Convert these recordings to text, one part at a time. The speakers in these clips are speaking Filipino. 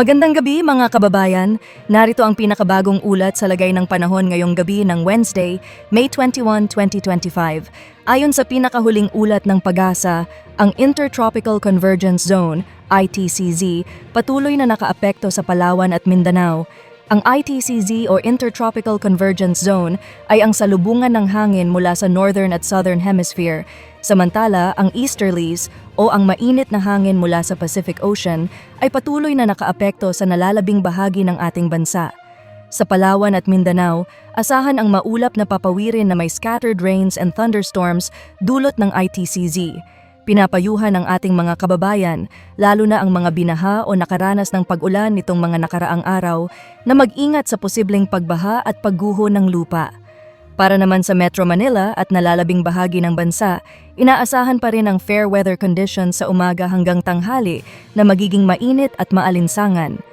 Magandang gabi mga kababayan. Narito ang pinakabagong ulat sa lagay ng panahon ngayong gabi ng Wednesday, May 21, 2025. Ayon sa pinakahuling ulat ng pag-asa, ang Intertropical Convergence Zone, ITCZ, patuloy na nakaapekto sa Palawan at Mindanao. Ang ITCZ o Intertropical Convergence Zone ay ang salubungan ng hangin mula sa Northern at Southern Hemisphere. Samantala, ang easterlies o ang mainit na hangin mula sa Pacific Ocean ay patuloy na nakaapekto sa nalalabing bahagi ng ating bansa. Sa Palawan at Mindanao, asahan ang maulap na papawirin na may scattered rains and thunderstorms dulot ng ITCZ. Pinapayuhan ang ating mga kababayan, lalo na ang mga binaha o nakaranas ng pag-ulan nitong mga nakaraang araw, na mag-ingat sa posibleng pagbaha at pagguho ng lupa. Para naman sa Metro Manila at nalalabing bahagi ng bansa, inaasahan pa rin ang fair weather conditions sa umaga hanggang tanghali na magiging mainit at maalinsangan.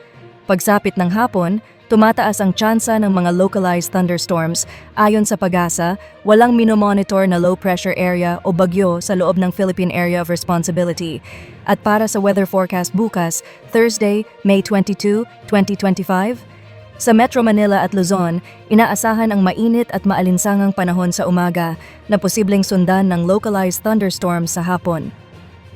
Pagsapit ng hapon, tumataas ang tsansa ng mga localized thunderstorms. Ayon sa pag-asa, walang minomonitor na low pressure area o bagyo sa loob ng Philippine Area of Responsibility. At para sa weather forecast bukas, Thursday, May 22, 2025, sa Metro Manila at Luzon, inaasahan ang mainit at maalinsangang panahon sa umaga na posibleng sundan ng localized thunderstorms sa hapon.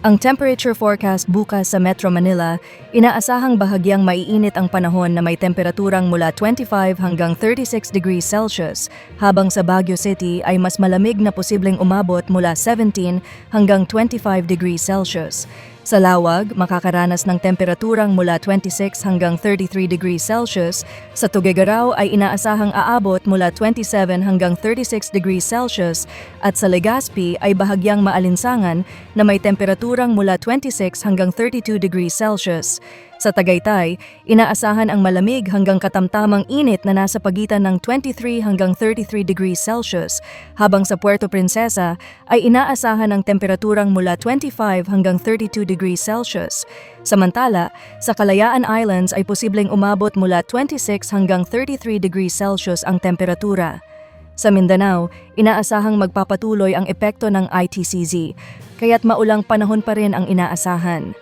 Ang temperature forecast bukas sa Metro Manila, inaasahang bahagyang maiinit ang panahon na may temperaturang mula 25 hanggang 36 degrees Celsius, habang sa Baguio City ay mas malamig na posibleng umabot mula 17 hanggang 25 degrees Celsius. Sa Lawag, makakaranas ng temperaturang mula 26 hanggang 33 degrees Celsius. Sa Tuguegarao ay inaasahang aabot mula 27 hanggang 36 degrees Celsius at sa Legazpi ay bahagyang maalinsangan na may temperaturang mula 26 hanggang 32 degrees Celsius. Sa Tagaytay, inaasahan ang malamig hanggang katamtamang init na nasa pagitan ng 23 hanggang 33 degrees Celsius, habang sa Puerto Princesa ay inaasahan ang temperaturang mula 25 hanggang 32 degrees Celsius. Samantala, sa Kalayaan Islands ay posibleng umabot mula 26 hanggang 33 degrees Celsius ang temperatura. Sa Mindanao, inaasahang magpapatuloy ang epekto ng ITCZ, kaya't maulang panahon pa rin ang inaasahan.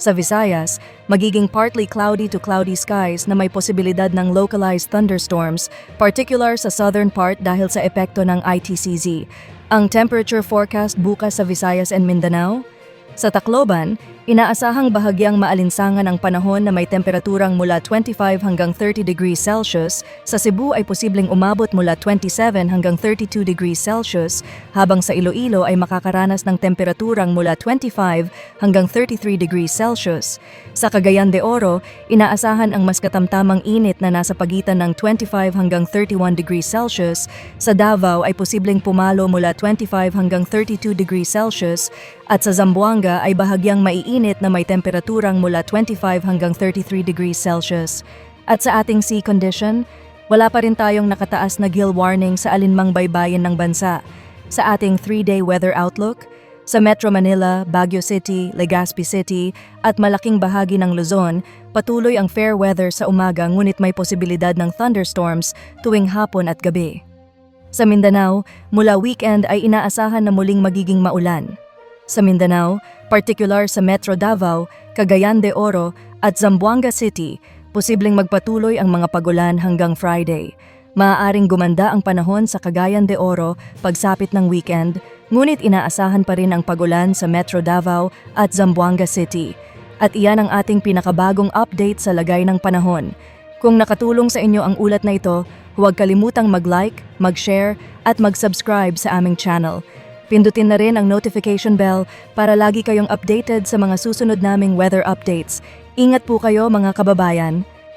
Sa Visayas, magiging partly cloudy to cloudy skies na may posibilidad ng localized thunderstorms, particular sa southern part dahil sa epekto ng ITCZ. Ang temperature forecast bukas sa Visayas and Mindanao? Sa Tacloban, inaasahang bahagyang maalinsangan ang panahon na may temperaturang mula 25 hanggang 30 degrees Celsius. Sa Cebu ay posibleng umabot mula 27 hanggang 32 degrees Celsius, habang sa Iloilo ay makakaranas ng temperaturang mula 25 hanggang 33 degrees Celsius. Sa Cagayan de Oro, inaasahan ang mas katamtamang init na nasa pagitan ng 25 hanggang 31 degrees Celsius. Sa Davao ay posibleng pumalo mula 25 hanggang 32 degrees Celsius at sa Zamboanga ay bahagyang maiinit na may temperaturang mula 25 hanggang 33 degrees Celsius. At sa ating sea condition, wala pa rin tayong nakataas na gill warning sa alinmang baybayin ng bansa. Sa ating 3-day weather outlook, sa Metro Manila, Baguio City, Legazpi City at malaking bahagi ng Luzon, patuloy ang fair weather sa umaga ngunit may posibilidad ng thunderstorms tuwing hapon at gabi. Sa Mindanao, mula weekend ay inaasahan na muling magiging maulan. Sa Mindanao, particular sa Metro Davao, Cagayan de Oro at Zamboanga City, posibleng magpatuloy ang mga pagulan hanggang Friday. Maaaring gumanda ang panahon sa Cagayan de Oro pagsapit ng weekend, ngunit inaasahan pa rin ang pagulan sa Metro Davao at Zamboanga City. At iyan ang ating pinakabagong update sa lagay ng panahon. Kung nakatulong sa inyo ang ulat na ito, huwag kalimutang mag-like, mag-share at mag-subscribe sa aming channel. Pindutin na rin ang notification bell para lagi kayong updated sa mga susunod naming weather updates. Ingat po kayo mga kababayan.